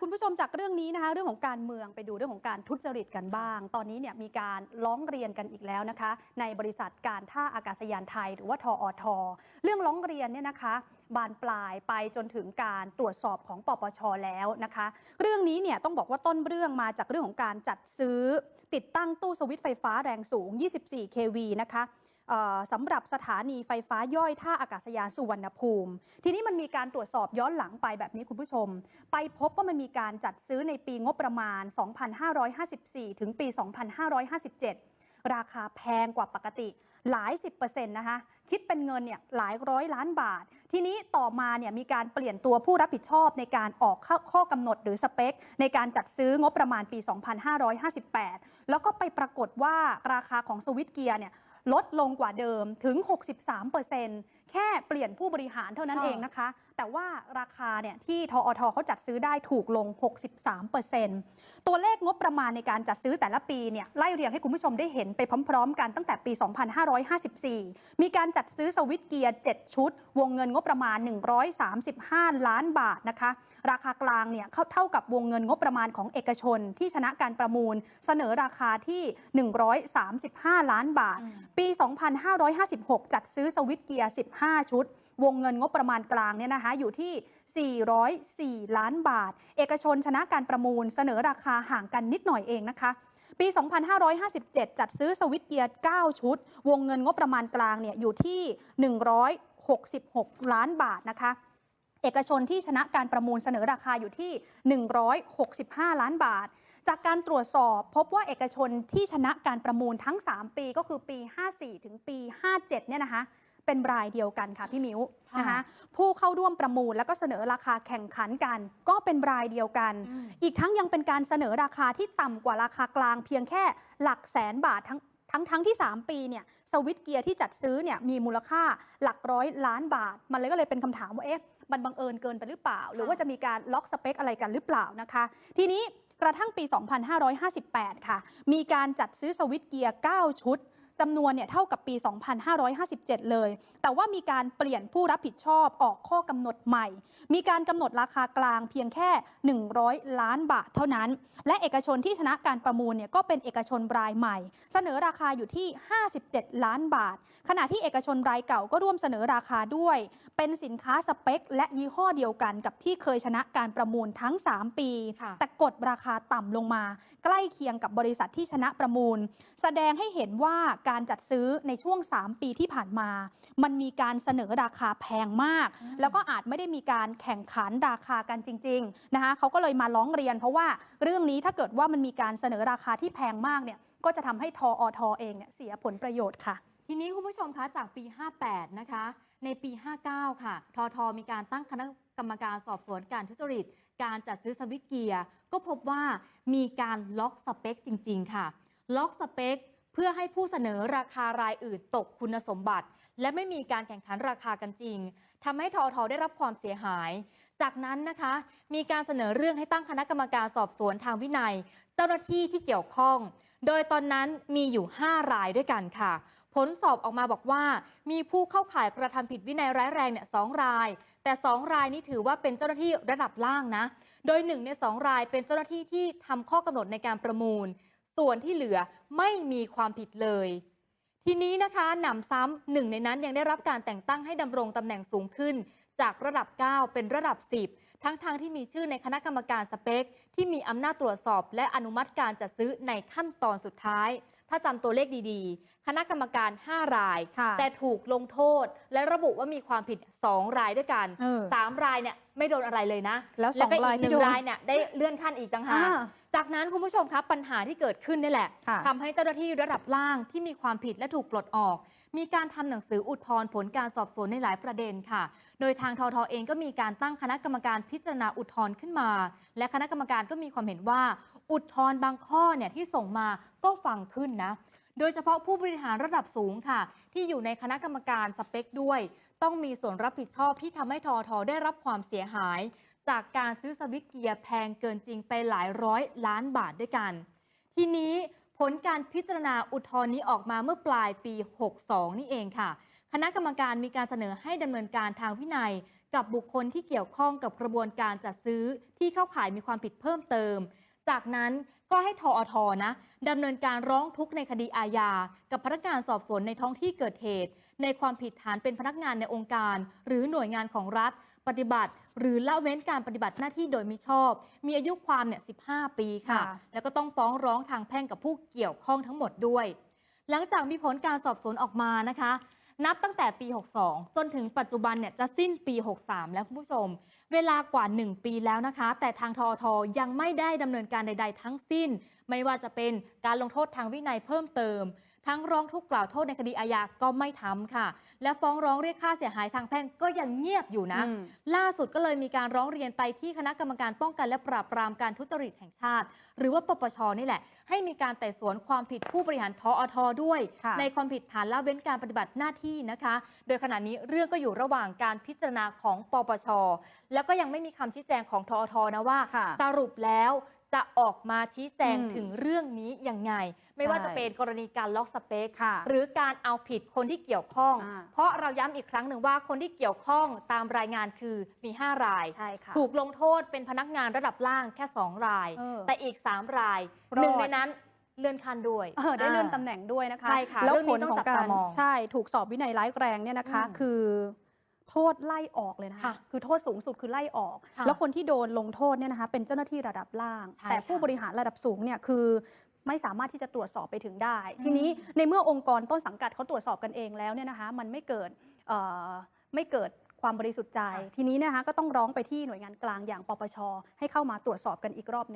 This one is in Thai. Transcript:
คุณผู้ชมจากเรื่องนี้นะคะเรื่องของการเมืองไปดูเรื่องของการทุจริตกันบ้าง ตอนนี้เนี่ยมีการร้องเรียนกันอีกแล้วนะคะ ในบริษัทการท่าอากาศยานไทย หรือว่าทออทเรื่องร้องเรียนเนี่ยนะคะ บานปลายไปจนถึงการตรวจสอบของปปชแล้วนะคะ เรื่องนี้เนี่ยต้องบอกว่าต้นเรื่องมาจากเรื่องของการจัดซื้อ ติดตั้งตู้สวิตไฟฟ้าแรงสูง 24 kV นะคะ สำหรับสถานีไฟฟ้าย่อยท่าอากาศยานสุวรรณภูมิ ทีนี้มันมีการตรวจสอบย้อนหลังไปแบบนี้คุณผู้ชม ไปพบว่ามันมีการจัดซื้อในปีงบประมาณ 2554 ถึงปี 2557ราคาแพงกว่าปกติหลาย 10%นะคะคิดเป็นเงินเนี่ยหลายร้อยล้านบาท ทีนี้ต่อมาเนี่ยมีการเปลี่ยนตัวผู้รับผิดชอบในการออกข้อขอกำหนดหรือสเปค ในการจัดซื้องบประมาณปี 2558 แล้วก็ไปปรากฏว่าราคาของสวิตเกียร์เนี่ย ลดลงกว่าเดิมถึง 63%แค่เปลี่ยนผู้บริหารเท่านั้นค่ะเองนะคะ แต่ว่าราคาเนี่ยที่ทอทเขาจัดซื้อได้ถูกลง 63%ตัวเลขงบประมาณในการจัดซื้อแต่ละปีเนี่ยไล่เรียงให้คุณผู้ชมได้เห็นไปพร้อมๆ กันตั้งแต่ปี 2554 มีการจัดซื้อสวิตช์เกียร์ 7 ชุด วงเงินงบประมาณ 135 ล้านบาทนะคะ ราคากลางเนี่ยเข้าเท่ากับวงเงินงบประมาณของเอกชนที่ชนะการประมูล เสนอราคาที่ 135 ล้านบาทอืมปี 2556 จัดซื้อสวิตเกียร์ 15 ชุด วงเงินงบประมาณกลางเนี่ยนะคะอยู่ที่ 404 ล้านบาท เอกชนชนะการประมูลเสนอราคาห่างกันนิดหน่อยเองนะคะปี 2557 จัดซื้อสวิตเกียร์ 9 ชุด วงเงินงบประมาณกลางเนี่ยอยู่ที่ 166 ล้านบาทนะคะ เอกชนที่ชนะการประมูลเสนอราคาอยู่ที่ 165 ล้านบาท จากการตรวจสอบพบว่าเอกชนที่ชนะการประมูลทั้ง 3 ปีก็คือปี 54 ถึงปี 57 เนี่ยนะคะเป็นรายเดียวกันค่ะพี่มิวค่ะนะคะผู้เข้าร่วมประมูลแล้วก็เสนอราคาแข่งขันกัน ก็เป็นรายเดียวกันอืมอีกทั้งยังเป็นการเสนอราคาที่ต่ำกว่าราคากลางเพียงแค่หลักแสนบาททั้งทั้งทั้งที่ 3 ปีเนี่ยสวิตช์เกียร์ที่จัดซื้อเนี่ยมีมูลค่าหลักร้อยล้านบาท มันเลยก็เลยเป็นคำถามว่าเอ๊ะมันบังเอิญเกินไปหรือเปล่า หรือว่าจะมีการล็อกสเปคอะไรกันหรือเปล่านะคะ ทีนี้ กระทั่งปี 2558 ค่ะ มีการจัดซื้อสวิตเกียร์ 9 ชุด จำนวนเนี่ยเท่ากับปี 2557 เลย แต่ว่ามีการเปลี่ยนผู้รับผิดชอบออกข้อกำหนดใหม่ มีการกำหนดราคากลางเพียงแค่ 100 ล้านบาทเท่านั้น และเอกชนที่ชนะการประมูลเนี่ยก็เป็นเอกชนรายใหม่ เสนอราคาอยู่ที่ 57 ล้านบาท ขณะที่เอกชนรายเก่าก็ร่วมเสนอราคาด้วย เป็นสินค้าสเปค และยี่ห้อเดียวกันกับที่เคยชนะการประมูลทั้ง 3 ปีค่ะแต่กดราคาต่ำลงมา ใกล้เคียงกับบริษัทที่ชนะประมูล แสดงให้เห็นว่าการจัดซื้อในช่วง 3 ปีที่ผ่านมา มันมีการเสนอราคาแพงมากอืมแล้วก็อาจไม่ได้มีการแข่งขันราคากันจริงๆนะคะเขาก็เลยมาร้องเรียน เพราะว่าเรื่องนี้ถ้าเกิดว่ามันมีการเสนอราคาที่แพงมากเนี่ยก็จะทำให้ทออทเองเนี่ยเสียผลประโยชน์ค่ะ ทีนี้คุณผู้ชมคะจากปี 58 นะคะ ในปี 59 ค่ะทอทมีการตั้งคณะกรรมการสอบสวนการทุจริต การจัดซื้อสวิตช์เกียร์ก็พบว่ามีการล็อกสเปคจริง ๆ ค่ะ ล็อกสเปค เพื่อให้ผู้เสนอราคารายอื่นตกคุณสมบัติ และไม่มีการแข่งขันราคากันจริงทำให้ทอทอได้รับความเสียหาย จากนั้นนะคะ มีการเสนอเรื่องให้ตั้งคณะกรรมการสอบสวนทางวินัย เจ้าหน้าที่ที่เกี่ยวข้อง โดยตอนนั้นมีอยู่ 5 รายด้วยกันค่ะ ผลสอบออกมาบอกว่า มีผู้เข้าข่ายกระทำผิดวินัยร้ายแรงเนี่ยสองราย แต่ 2 รายนี้ถือว่าเป็นเจ้าหน้าที่ระดับล่างนะ โดยหนึ่งในสองรายเป็นเจ้าหน้าที่ที่ทำข้อกำหนดในการประมูล ส่วนที่เหลือไม่มีความผิดเลย ทีนี้นะคะหนำซ้ำหนึ่งในนั้นยังได้รับการแต่งตั้งให้ดำรงตำแหน่งสูงขึ้น จากระดับ 9 เป็นระดับ 10 ทั้งๆทที่มีชื่อในคณะกรรมการสเปค ที่มีอำนาจตรวจสอบ และอนุมัติการจัดซื้อในขั้นตอนสุดท้าย ถ้าจำตัวเลขดีๆ คณะกรรมการ 5 รายค่ะแต่ถูกลงโทษ และระบุว่ามีความผิด 2 รายด้วยกันเออ3รายเนี่ยไม่โดนอะไรเลยนะ แล้วสองก็รายอีกหที่นึ่โดงนรายเนี่ยได้เลื่อนขั้นอีกต่างหากอ่า จากนั้นคุณผู้ชมครับปัญหาที่เกิดขึ้นนี่แหละค่ะทำให้เจ้าหน้าที่ระดับล่างที่มีความผิดและถูกปลดออก มีการทำหนังสืออุทธรณ์ผลการสอบสวนในหลายประเด็นค่ะ โดยทางททเองก็มีการตั้งคณะกรรมการพิจารณาอุทธรณ์ขึ้นมา และคณะกรรมการก็มีความเห็นว่า อุทธรณ์บางข้อเนี่ยที่ส่งมาก็ฟังขึ้นนะ โดยเฉพาะผู้บริหารระดับสูงค่ะ ที่อยู่ในคณะกรรมการสเปคด้วย ต้องมีส่วนรับผิดชอบที่ทำให้ทอทได้รับความเสียหาย จากการซื้อสวิตเกียร์แพงเกินจริงไปหลายร้อยล้านบาทด้วยกัน ทีนี้ผลการพิจารณาอุทธรณ์นี้ออกมาเมื่อปลายปี 62 นี่เองค่ะ คณะกรรมการมีการเสนอให้ดำเนินการทางวินัย กับบุคคลที่เกี่ยวข้องกับกระบวนการจัดซื้อที่เข้าข่ายมีความผิดเพิ่มเติม จากนั้นก็ให้ทอทนะดำเนินการร้องทุกข์ในคดีอาญา กับพนักงานสอบสวนในท้องที่เกิดเหตุ ในความผิดฐานเป็นพนักงานในองค์การ หรือหน่วยงานของรัฐ ปฏิบัติ หรือละเว้นการปฏิบัติหน้าที่โดยมิชอบ มีอายุความเนี่ย15 ปีค่ะค่ะ แล้วก็ต้องฟ้องร้องทางแพ่งกับผู้เกี่ยวข้องทั้งหมดด้วย หลังจากมีผลการสอบสวนออกมานะคะ นับตั้งแต่ปี 62 จนถึงปัจจุบันเนี่ยจะสิ้นปี 63 แล้วคุณผู้ชม เวลากว่า 1 ปีแล้วนะคะ แต่ทางทอทยังไม่ได้ดำเนินการใด ๆ ทั้งสิ้น ไม่ว่าจะเป็นการลงโทษทางวินัยเพิ่มเติม ทั้งร้องทุกข์กล่าวโทษในคดีอาญาก็ไม่ทำค่ะ และฟ้องร้องเรียกค่าเสียหายทางแพ่งก็ยังเงียบอยู่นะอืมล่าสุดก็เลยมีการร้องเรียนไปที่คณะกรรมการป้องกันและปราบปรามการทุจริตแห่งชาติ หรือว่าปปชนี่แหละ ให้มีการไต่สวนความผิดผู้บริหารทอทด้วยค่ะในความผิดฐานละเว้นการปฏิบัติหน้าที่นะคะ โดยขณะนี้เรื่องก็อยู่ระหว่างการพิจารณาของปปชแล้วก็ยังไม่มีคำชี้แจงของทอทนะว่าค่ะสรุปแล้ว จะออกมาชี้แจงอืมถึงเรื่องนี้ยังไง ไม่ว่าใช่จะเป็นกรณีการล็อกสเปค ค่ะหรือการเอาผิดคนที่เกี่ยวข้อง อ่า เพราะเราย้ำอีกครั้งหนึ่งว่าคนที่เกี่ยวข้องตามรายงานคือมี 5 ราย ใช่ค่ะ ถูกลงโทษเป็นพนักงานระดับล่างแค่ 2 ราย เออแต่อีก 3 รายรอด หนึ่งในนั้นเลื่อนขั้นด้วย เออได้เลื่อนตำแหน่งด้วยนะคะ ใช่ค่ะแล้วเรื่องผนี้ลต้องของจับกาตารมองใช่ถูกสอบวินัยร้ายแรงเนี่ยนะคะ อืม คือ โทษไล่ออกเลยนะคะค่ะคือโทษสูงสุดคือไล่ออกค่ะแล้วคนที่โดนลงโทษเนี่ยนะคะเป็นเจ้าหน้าที่ระดับล่างใช่แต่ผู้ค่ะบริหารระดับสูงเนี่ยคือไม่สามารถที่จะตรวจสอบไปถึงได้อืมทีนี้ในเมื่อองค์กรต้นสังกัดเขาตรวจสอบกันเองแล้วเนี่ยนะคะมันไม่เกิดเอ่อไม่เกิดความบริสุทธิ์ใจ ทีนี้นะคะก็ต้องร้องไปที่หน่วยงานกลางอย่างปปชให้เข้ามาตรวจสอบกันอีกรอบหนึ่ง